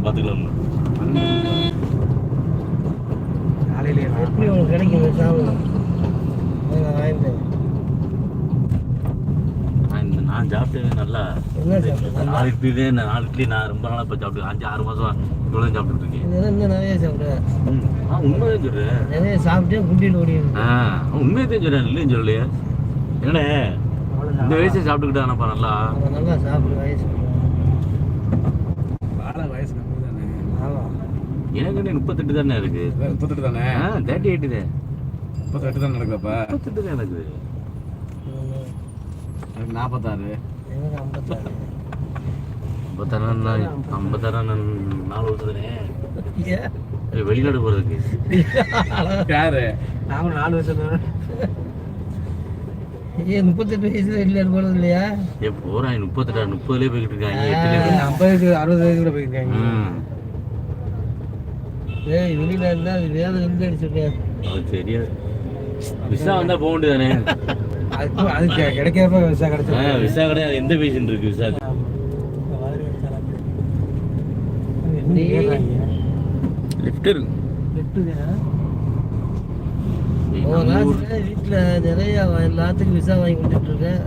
ஒரு பத்து கிலோ காலையிலேயே எப்படி உங்களுக்கு கிடைக்கும் சாப்பிடலாம் நான் சாப்பிட்டது நல்லா. என்ன நாலு இட்லி நாலு இட்லி நான் ரொம்ப நாளாக இப்போ சாப்பிட்டு அஞ்சு ஆறு மாதம் இவ்வளோ சாப்பிட்டுட்டு இருக்கேன். இன்னும் நிறைய சாப்பிடுவேன். ஆ உண்மைதான் சொல்கிறேன் நிறைய சாப்பிட்டே குட்டியில் ஓடிடுது ஆ உண்மையை தான் சொல்கிறேன் இல்லைன்னு சொல்லலையே. என்னண்ணே? இந்த வயசு சாப்பிட்டுக்கிட்டானப்பா நல்லா? நல்லா சாப்பிடு வாழை வயசு கம்மி தானே. ஆமாம் எனக்கு என்ன முப்பத்தெட்டு தானே இருக்கு. முப்பத்தெட்டு தானே? தேர்ட்டி எயிட்டு தான் முப்பத்தெட்டு தான் நடக்குதாப்பா? முப்பத்தெட்டு தான் எனக்கு. எனக்கு நாற்பத்தாறு ஐம்பத்தாறு. ஐம்பத்தாறு நாலு வருஷம் தானே? ஏன்? ஏய், வெளிநாடு போகிறதுக்கு யாரு? நாங்களும் நாலு வருஷம் ஏன் முப்பத்தெட்டு வயசுல வெளிநாடு போனது இல்லையா? ஏ போகிறாங்க முப்பத்தெட்டு முப்பதுலேயே போய்கிட்டு இருக்காங்க ஐம்பதுக்கு அறுபது வயசு கூட போயிருக்காங்க ஏய் வெளிநாடு தான் அது வேலை இருந்து அடிச்சிருக்கேன் அது தெரியாது. விசா வந்தா போக வேண்டியதானே? அது கிடைக்கிறப்ப விசா ஆ, கிடைச்சிருக்கு விசா கிடையாது. எந்த பேஷன் இருக்கு விசா? லிஃப்ட் இருக்கு நாள் வீட்டில் நிறைய எல்லாத்துக்கும் விசா வாங்கி கொடுத்துட்டு இருக்கேன்.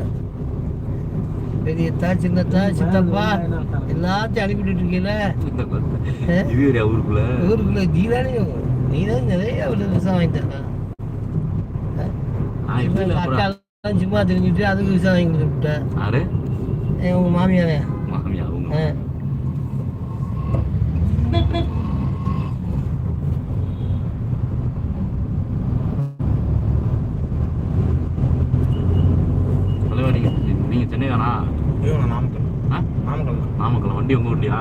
பெரியத்தா சின்னத்தா சித்தப்பா எல்லாத்தையும் அனுப்பிட்டு இருக்கீங்கள ஊருக்குள்ள. ஊருக்குள்ள நீ தானே நீ தான் நிறைய அவளுக்கு விசா வாங்கி தரேன். சும்மா தெரிஞ்சுட்டு அதுக்கு விசா வாங்கி கொடுத்து விட்டேன் ஆறு ஏன் உங்க மாமியாரே மாமியா அவங்க ஆ. ஹலோ நீங்க நீங்க சென்னை தானா இவங்க நாமக்கல். ஆ? நாமக்கல் நாமக்கல் வண்டி உங்க வண்டியா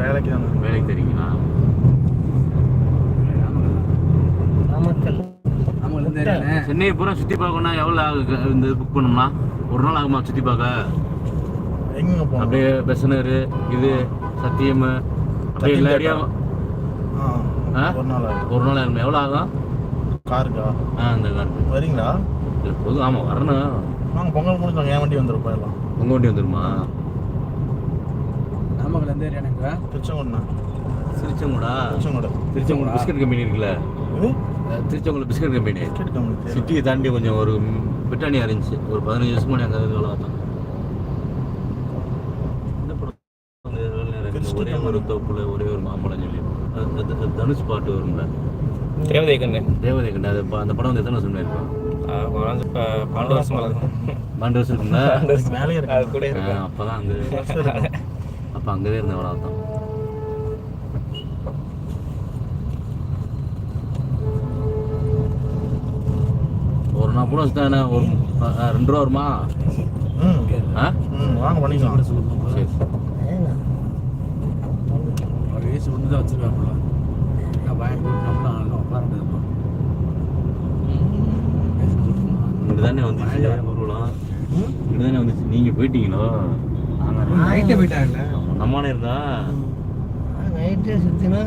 வேலைக்கு தான் வேலைக்கு தெரியுங்களா நாமக்கல். நாமக்கல் சென்னையை பூரா சுத்தி பார்க்கணும்னா எவ்வளோ ஆகு இந்த புக் பண்ணோம்னா? ஒரு நாள் ஆகுமா சுத்தி பார்க்க? எங்க அப்படியே பெசனரு இது சத்தியம் அப்படியே எல்லா ஏரியா ஆ, ஆ? ஒரு நாள் ஆகும் ஒரு நாள் ஆகுமா? எவ்வளோ ஆகும்? காருக்கா? ஆ இந்த கார்டு வரீங்களா? பொது ஆமாம் வரணும். நாங்கள் பொங்கல் நாங்கள் என் வண்டி வந்துருப்போம் எல்லாம் உங்க வண்டி வந்துருமா? நாமக்கல் எந்த ஏரியானுங்க திருச்செங்கோடுண்ணா. திருச்செங்கோடா? திருச்செங்கோடு. திருச்செங்கோடு பிஸ்கட் கம்பெனி இருக்குல்ல? Tiruchengode biscuit company. கம்பெனி சிட்டியை தாண்டி கொஞ்சம் ஒரு பிரிட்டானியா இருந்துச்சு. ஒரு பதினஞ்சு வருஷம் முன்னாடி அங்கே வேலை பார்த்தோம் ஒரே ஒரு தோப்புல ஒரே ஒரு மாம்பழம் சொல்லி தனுஷ் பாட்டு வரும்ல? தேவதை கண்ணு தேவதை கண்டா அது ப- அந்த படம் வந்து எத்தனை வருஷம் பன்னெண்டு வருஷமா இருக்கும். பன்னெண்டு வருஷம் இருக்குங்களா வேலையே அது இருக்கு கூட இருக்கு? ஆ, அப்பதான் அங்கே அப்போ அங்கேயே இருந்தேன் அவ்வளோ தான். ஒரு நாள் கூட வச்சுட்டா ஒரு ரெண்டு ரூபா வருமா? வாங்க பண்ணிக்கலாம். சரி. ஒரு வயசு ஒன்று தான் வச்சிருக்காப்புல நான் வாங்கி தானே வந்துச்சு ஊர்வலம் இங்கே தானே வந்துச்சு நீங்கள் போயிட்டீங்களோ? நைட்டே போயிட்டாங்கல்ல நம்மானே இருந்தா? நைட்டே சுற்றினா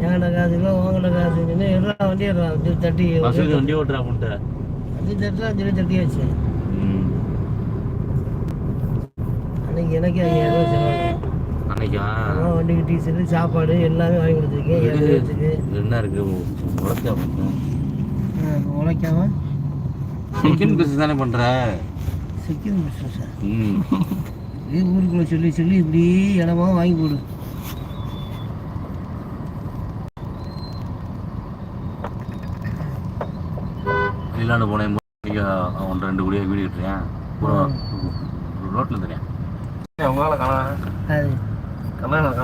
என்கிட்ட காசு இல்லை உங்கள்கிட்ட காசு இல்லைன்னா எல்லா வண்டியும் அஞ்சு தட்டி வசதி வண்டி ஓட்டுறா முட்டை அஞ்சு தட்டில் அஞ்சு தட்டி வச்சு. அன்னைக்கு எனக்கு ஐயாயிரம் செலவு அன்னைக்கா? வண்டிக்கு டீசலு சாப்பாடு எல்லாமே வாங்கி கொடுத்துருக்கேன் என்ன இருக்கு? உழைச்சா உழைக்காம சிக்கன் பிஸ்னஸ் தானே பண்ற? சிக்கன் பிஸ்னஸ் ம். இதே ஊருக்குள்ள சொல்லி சொல்லி இப்படி இடமா வாங்கி கொடு வெளிநாடு போனேன் ஒன்று ரெண்டு குடியாக வீடு கட்டுறேன். ரோட்டில் தெரியும் காணா. கல்யாணம்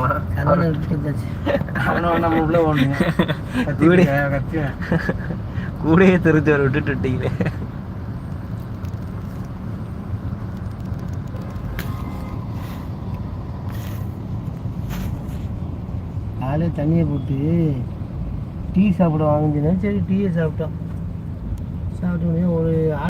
அவனை நம்ம உள்ள ஓடணும் கூடயே தெரிஞ்சவர் விட்டுட்டு விட்டீங்களே. காலையே தண்ணியை போட்டு டீ சாப்பிட வாங்கினேன். சரி டீயை சாப்பிட்டோம். சாப்பிட்டோன்னே ஒரு